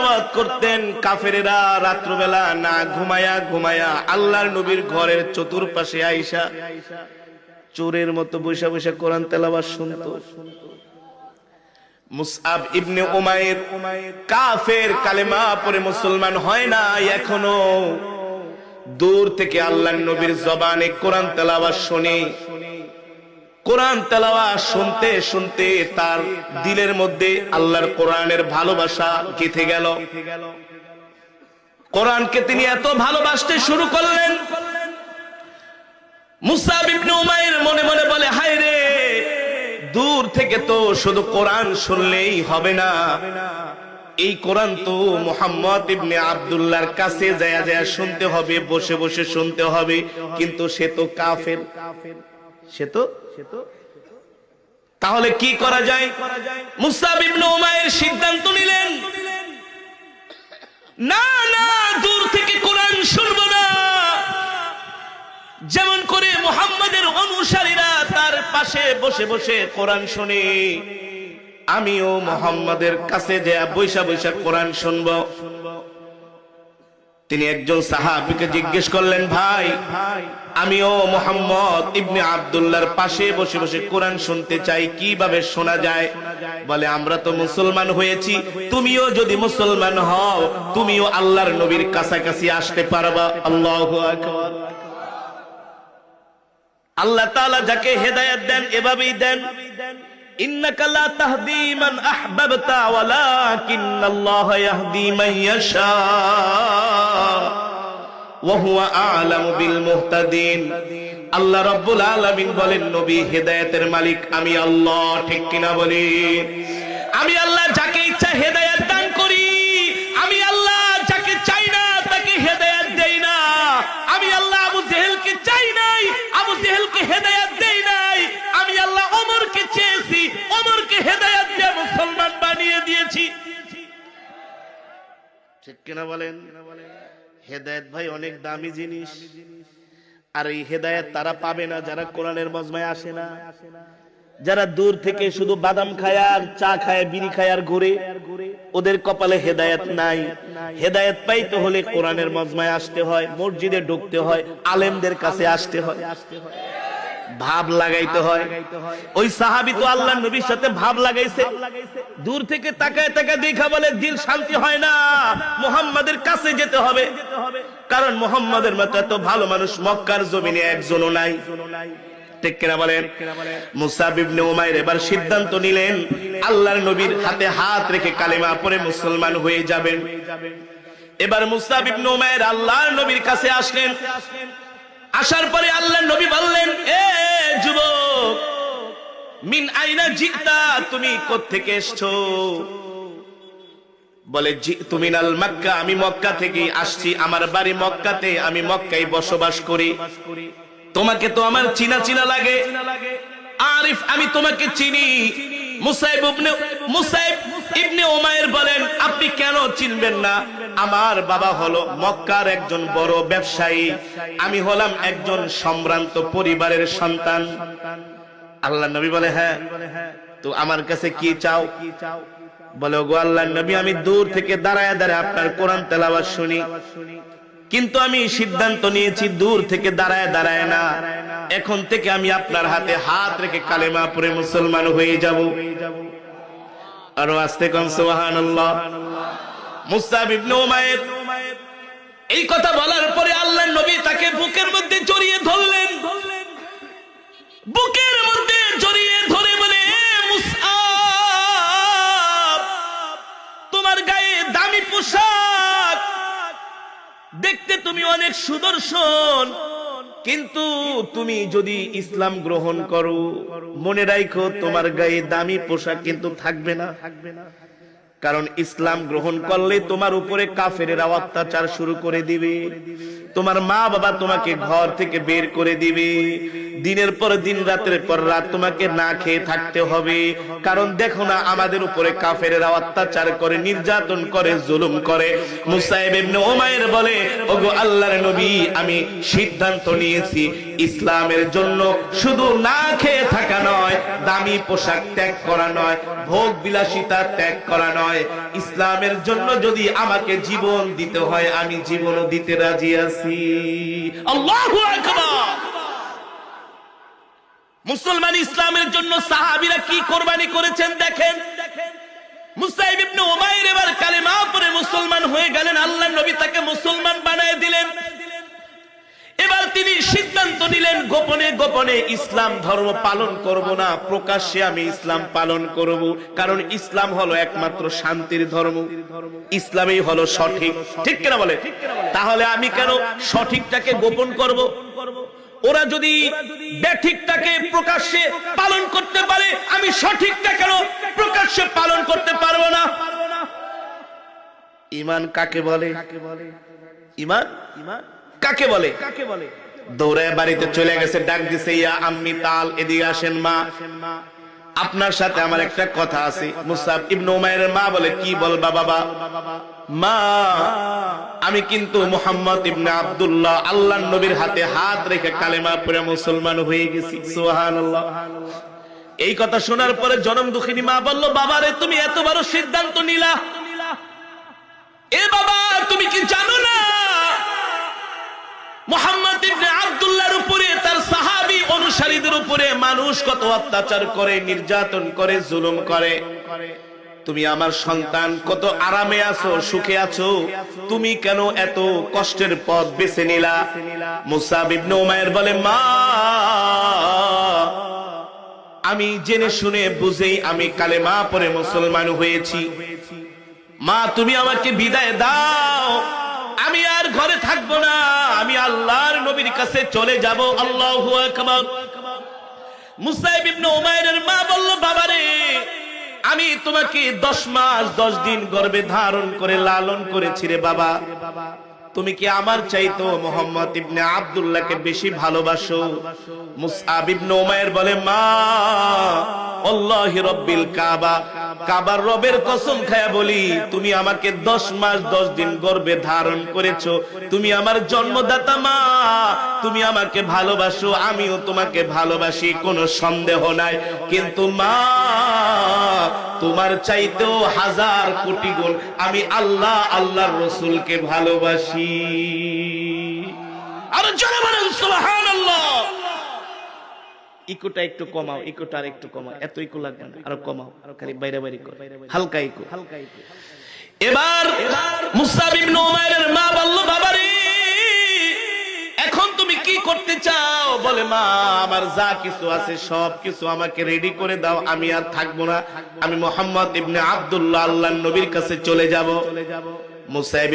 তেলাওয়াত করতেন কাফেরেরা রাত্রবেলা না ঘুমায়া ঘুমায়া আল্লাহর নবীর ঘরের চতুর্পাশে আইসা চোরের মতো বৈশা বৈশা কোরআন তেলাওয়াত শুনতো। মুসআব ইবনে উমাইর কাফের কালেমা পড়ে মুসলমান হয় না এখনও। দূর থেকে আল্লাহর নবীর জবানে কোরআন তেলাওয়াত শুনে। কোরআন তেলাওয়াত শুনতে শুনতে তার দিলের মধ্যে আল্লাহর কোরআনের ভালোবাসা গেঁথে গেল। কোরআনকে তিনি এত ভালোবাসতে শুরু করলেন। মুসাব ইবনে উমাইর মনে মনে বলে, হায় রে, দূর থেকে তো শুধু কোরআন শুনলেই হবে না। এই কোরআন তো মোহাম্মদ ইবনে আব্দুল্লাহর কাছে যায় যায় শুনতে হবে, বসে বসে শুনতে হবে, কিন্তু সে তো কাফের। কাফের সে তো তাহলে কি করা যায়? মুসাব ইবনে উমাইর সিদ্ধান্ত নিলেন, না না, দূর থেকে কোরআন শুনব না। যেমন করে মোহাম্মদের অনুসারীরা তার পাশে বসে বসে কোরআন শুনে। আমিও মোহাম্মদের কাছে যে বৈশা বৈশা কোরআন শুনব। তিনি একজন সাহাবিকে জিজ্ঞেস করলেন, ভাই, আমিও মোহাম্মদ ইবনে আব্দুল্লাহর পাশে বসে বসে কোরআন শুনতে চাই, কীভাবে শোনা যায়? বলে, আমরা তো মুসলমান হয়েছি, তুমিও যদি মুসলমান হও, তুমিও আল্লাহর নবীর কাছাকাছি আসতে পারবা। আল্লাহু আল্লাহ তাআলা যাকে হেদায়েত দেন, এভাবেই দেন। ইন্নাকা লা তাহদি মান আহবাবতা, ওয়ালাকিন্নাল্লাহ ইয়াহদি মান ইয়াশা। আল্লাহ রাব্বুল আলামিন বলেন, নবী, হেদায়েতের মালিক আমি আল্লাহ। ঠিক কিনা বলি? আমি আল্লাহ যাকে ইচ্ছা হেদায়েত দান করি। আমি আল্লাহ যাকে চাই না তাকে হেদায়েত দেই না। আমি আল্লাহ আবু জেহেলকে চাই নাই, আবু জেহেলকে হেদায়েত দেই নাই। আমি আল্লাহ ওমরকে চেয়েছি, ওমরকে হেদায়েত দিয়ে মুসলমান বানিয়ে দিয়েছি। ঠিক কিনা বলেন? হেদায়েত ভাই অনেক দামি জিনিস। আর এই হেদায়ত তারা পাবে না, যারা কোরআনের মজমায় আসে না। যারা দূর থেকে শুধু বাদাম খায় আর চা খায়, বিড়ি খায় আর ঘুরে, ওদের কপালে হেদায়ত নাই। হেদায়ত পাইতে হলে কোরআনের মজমায় আসতে হয়, মসজিদে ঢুকতে হয়, আলেমদের কাছে আসতে হয়। ভাব লাগাইতে হয়। ওই সাহাবি তো আল্লাহ নবীর সাথে ভাব লাগাইছে। দূর থেকে তাকায় তাকায় দেখা বলে দিল শান্তি হয় না। মোহাম্মদের কাছে যেতে হবে। কারণ মোহাম্মদের মতো এত ভালো মানুষ মক্কার জমিনে একজনও নাই। ঠিক কিনা বলেন? মুসাব ইবনে উমাইর এবার সিদ্ধান্ত নিলেন আল্লাহর নবীর হাতে হাত রেখে কালেমা পরে মুসলমান হয়ে যাবেন। এবার মুসাব ইবনে উমাইর আল্লাহর নবীর কাছে আসলেন। আসার পরে আল্লাহ নবী বললেন, এ যুবক, মিন আইনা জিতা, তুমি কোত্থেকে এসছো? বলে তুমি নাল মক্কা, আমি মক্কা থেকে আসছি, আমার বাড়ি মক্কাতে, আমি মক্কায় বসবাস করি। তোমাকে তো আমার চিনা চিনা লাগে। আরিফ, আমি তোমাকে চিনি। মুসাইব মুসাইব ইবনে উমাইর বলেন, আপনি কেন চিনবেন না? আমার বাবা হলো মক্কার একজন বড় ব্যবসায়ী। আমি হলাম একজন সম্ভ্রান্ত পরিবারের সন্তান। আল্লাহ নবী বলে হ্যাঁ তো আমার কাছে কি চাও? বলে গো আল্লাহ নবী, আমি দূর থেকে দাঁড়ায় দাঁড়ায় আপনার কোরআন তেলাওয়াত শুনি। কিন্তু আমি সিদ্ধান্ত নিয়েছি দূর থেকে দাঁড়ায় দাঁড়ায় না। এখন থেকে আমি আপনার হাতে হাত রেখে কালেমা পরে মুসলমান হয়ে যাব। আরও আস্তে কম উমাইর, এই কথা বলার পরে আল্লাহ নবী তাকে বুকের মধ্যে জড়িয়ে ধরলেন। বুকের মধ্যে জড়িয়ে ধরে বলে, "এ তোমার গায়ে দামি পোশাক, দেখতে তুমি অনেক সুদর্শন। কিন্তু তুমি যদি ইসলাম গ্রহণ করো, মনে রাখো তোমার গায়ে দামি পোশাক কিন্তু থাকবে না। কারণ ইসলাম গ্রহণ করলে তোমার উপরে কাফেরেরা অত্যাচার শুরু করে দিবে। তোমার মা বাবা তোমাকে ঘর থেকে বের করে দিবে। দিনের পর দিন, রাতের পর রাত তোমাকে না খেয়ে থাকতে হবে। কারণ দেখো না, আমাদের উপরে কাফেরেরা অত্যাচার করে, নির্যাতন করে, জুলুম করে। মুসাইব উমাইর বলে, ওগো আল্লাহর নবী, আমি সিদ্ধান্ত নিয়েছি ইসলামের জন্য শুধু না খেয়ে থাকা নয়, দামি পোশাক ত্যাগ করা নয়, ভোগ বিলাসিতা ত্যাগ করা নয়। ইসলামের জন্য যদি আমাকে জীবন দিতে হয়, আমি জীবনও দিতে রাজি আছি। মুসলমান ইসলামের জন্য সাহাবীরা কি কোরবানি করেছেন দেখেন? মুসাইব ইবনে উমাইর এবার কালেমা পরে মুসলমান হয়ে গেলেন আল্লাহ নবী তাকে মুসলমান বানায় দিলেন। তিনি সিদ্ধান্ত নিলেন, গোপনে গোপনে ইসলাম ধর্ম পালন করব না। প্রকাশ্যে আমি ইসলাম পালন করব, কারণ ইসলাম হলো একমাত্র শান্তির ধর্ম। ইসলামই হলো সঠিক। ঠিক কিনা বলে? তাহলে আমি কেন সঠিকটাকে গোপন করব? ওরা যদি ব্যাঠিকটাকে প্রকাশ্যে পালন করতে পারে, আমি সঠিকটা কেন প্রকাশ্যে পালন করতে পারব না? ইমান কাকে বলে? ইমান? ইমান কাকে বলে? দৌড়ায় বাড়িতে চলে গেছে ডাক দিছে ইয়া আম্মি তাল এদিকে আসেন মা। আপনার সাথে আমার একটা কথা আছে। মুসাব ইবনে উমাইরের মা বলে কি বলবা বাবা? মা আমি কিন্তু মোহাম্মদ ইবনে আব্দুল্লাহ আল্লাহর নবীর হাতে হাত রেখে কালেমা পড়ে মুসলমান হয়ে গেছি। সুবহানাল্লাহ। এই কথা শোনার পরে জনম দুঃখিনী মা বলল বাবারে তুমি এত বড় সিদ্ধান্ত নিলা। এ বাবা তুমি কি জানো না? মোহাম্মদ ইবনে আব্দুল্লাহর উপরে, তার সাহাবী অনুসারীদের উপরে মানুষ কত অত্যাচার করে, নির্যাতন করে, জুলুম করে। তুমি আমার সন্তান, কত আরামে আছো, সুখে আছো। তুমি কেন এত কষ্টের পথ বেছে নিলা? মুসাব ইবনে উমায়ের বলে, মা, আমি জেনে শুনে বুঝেই আমি কালেমা পরে মুসলমান হয়েছি। মা, তুমি আমাকে বিদায় দাও। আমি আর ঘরে থাকব না। আমি আল্লাহর নবীর কাছে চলে যাব। আল্লাহু আমি তোমাকে দশ মাস, দশ দিন গর্ভে ধারণ করে লালন করেছি রে বাবা। তুমি কি আমার চাইতো মোহাম্মদ ইবনে আব্দুল্লাহকে বেশি ভালোবাসো? মুসআব ইবনে বলে, মা, আল্লাহি রব্বিল কাবা কাবার রবের কসম খায়া বলি, তুমি আমাকে দশ মাস দশ দিন গর্ভে ধারণ করেছ। তুমি আমার জন্মদাতা মা, তুমি আমাকে ভালোবাসো, আমিও তোমাকে ভালোবাসি, কোনো সন্দেহ নাই। কিন্তু মা, তোমার চাইতেও হাজার কোটি গুণ আমি আল্লাহ, আল্লাহর রসুলকে ভালোবাসি। আর বলেন, সুবহানাল্লাহ। ইকোটা একটু কমাও, ইকোটা আর একটু কমাও, এত ইকো লাগবে না, আরও কমাও খালি বাইরে বাইরে করো, হালকা ইকো। হালকা ইকো এবার মুসাব ইবনে উমাইরের মা বলল, বাবারে, এখন তুমি কি করতে চাও? বলে, মা, আমার যা কিছু আছে, সব কিছু আমাকে রেডি করে দাও, আমি আর থাকব না। আমি মোহাম্মদ ইবনে আব্দুল্লাহ আল্লাহর নবীর কাছে চলে যাব। মুসাইব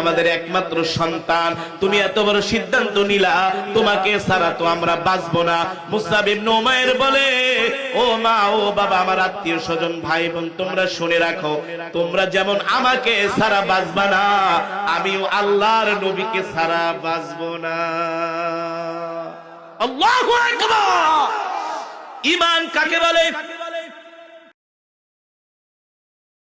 আমাদের একমাত্র সন্তান। তুমি এত বড় সিদ্ধান্ত নিলা, তোমাকে ছাড়া তো আমরা বাঁচবো না। মুসাব ইবনে বলে, ও মা, ও বাবা, আমার আত্মীয় স্বজন, ভাই বোন, তোমরা শুনে রাখো, তোমরা যেমন আমাকে সারা বাঁচবা না, আমিও আল্লাহর নবীকে সারা বাঁচবো না। আল্লাহু ইমান কাকে বলে?